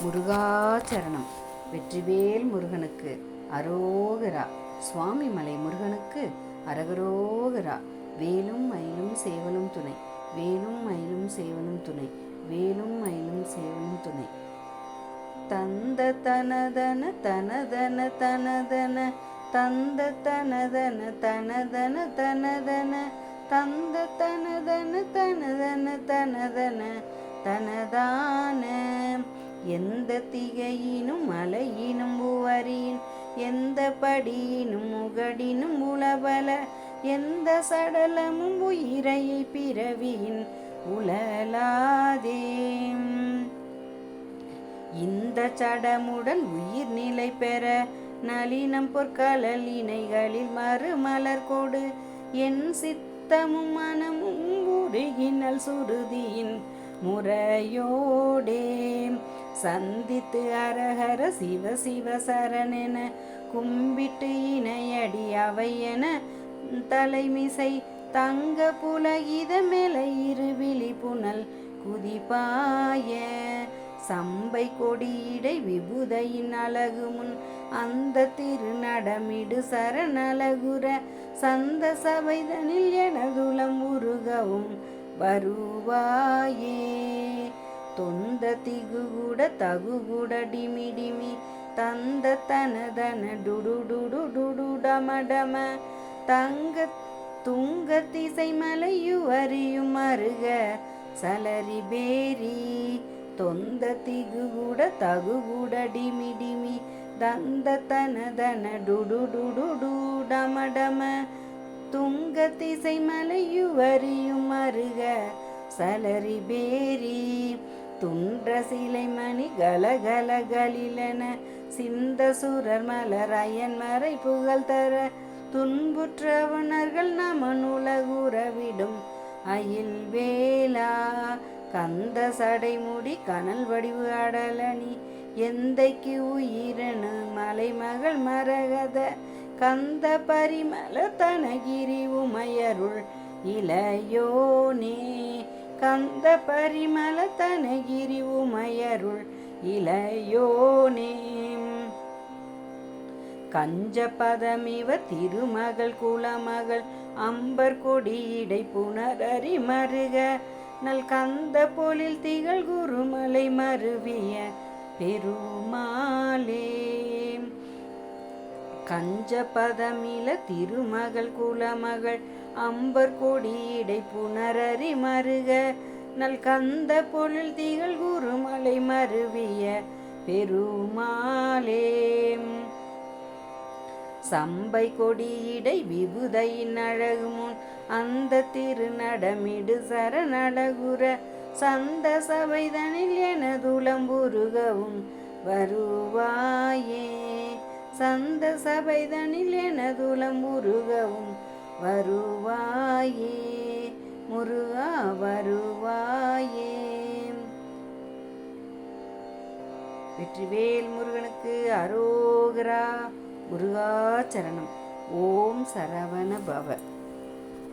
முருகாச்சரணம். வெற்றிவேல் முருகனுக்கு அரோகரா. சுவாமி மலை முருகனுக்கு அரகரோகரா. வேலும் மயிலும் சேவலும் துணை. வேலும் மயிலும் சேவலும் துணை. வேலும் மயிலும் சேவலும் துணை. தந்த தனதன தனதன தனதன. தந்த தனதன தனதன தனதன. தந்த தனதன தனதன தனதன. தனதான எந்த திகையினும் அலையினும் உவரியின் எந்த படியினும் முகடினும் உளபல எந்த சடலமும் உயிரையை பிறவியின் உழலாதே இந்த சடமுடன் உயிர் நிலை பெற நளினம் பொற்கலல் இணைகளில் மறுமலர் கொடு. என் சித்தமும் மனமும் உருகினல் சுருதியின் முறையோடே சந்தித்து அரஹர சிவ சிவ சரணென கும்பிட்டு இணையடி அவை என தலைமிசை தங்க புலகித மேலை இருவிழி புனல் குதிப்பாய. சம்பை கொடியிடை விபுதையின் அழகு முன் அந்த திருநடமிடு சரணலகுர சந்த சபைதனில் எனதுளம் உருகவும் வருவாயே. தொந்த திகுகுட தகுகுட டிமி டிமி தந்த தனதன டுடு டுடு டுடு டம டம. தங்க துங்க திசை மலையு அறியும் அருக சலரி பேரி. தொந்த திகுகுட தகுகுட டிமி டிமி தந்த தனதன டுடு டுடு டு டம டம. துங்க திசை மலையு அறியும் அருக சலரி பேரி. துன்ற சிலை மணி கலகல சிந்த சுரர் மலர் அயன் மறை புகழ் தர துன்புற்றவனர்கள் நமன் உலகுறவிடும். அயில் வேலா கந்த சடைமுடி கனல் வடிவு அடலணி எந்தைக்கு உயிரனு மலைமகள் மரகத கந்த பரிமல தனகிரி உமையருள் இளையோனே கந்த பரிமள தனகிரி உமையருள் இளையோனே. கஞ்ச பதமிவ திருமகள் குலமகள் அம்பர் கொடியிடை புனரறி மருக நல் கந்த பொழில் திகழ் குருமலை மருவிய பெருமாளே. கஞ்சபதமில திருமகள் குலமகள் அம்பர் கொடியடை புனரறி மருக நல் கந்த பொருள் திகழ் குருமலை மருவிய பெருமாளே. சம்பை கொடியிடை விபுதையின் அழகு முன் அந்த திருநடமிடு சரணழகுற சந்த சபைதனில் எனதுளம்புருகவும் வருவாயே. சந்த சபைதனில் எனதுளம் உருகவும் வருவாயே முருகா வருவாயே. வெற்றிவேல் முருகனுக்கு அரோகரா முருகாச்சரணம் ஓம் சரவண பவர்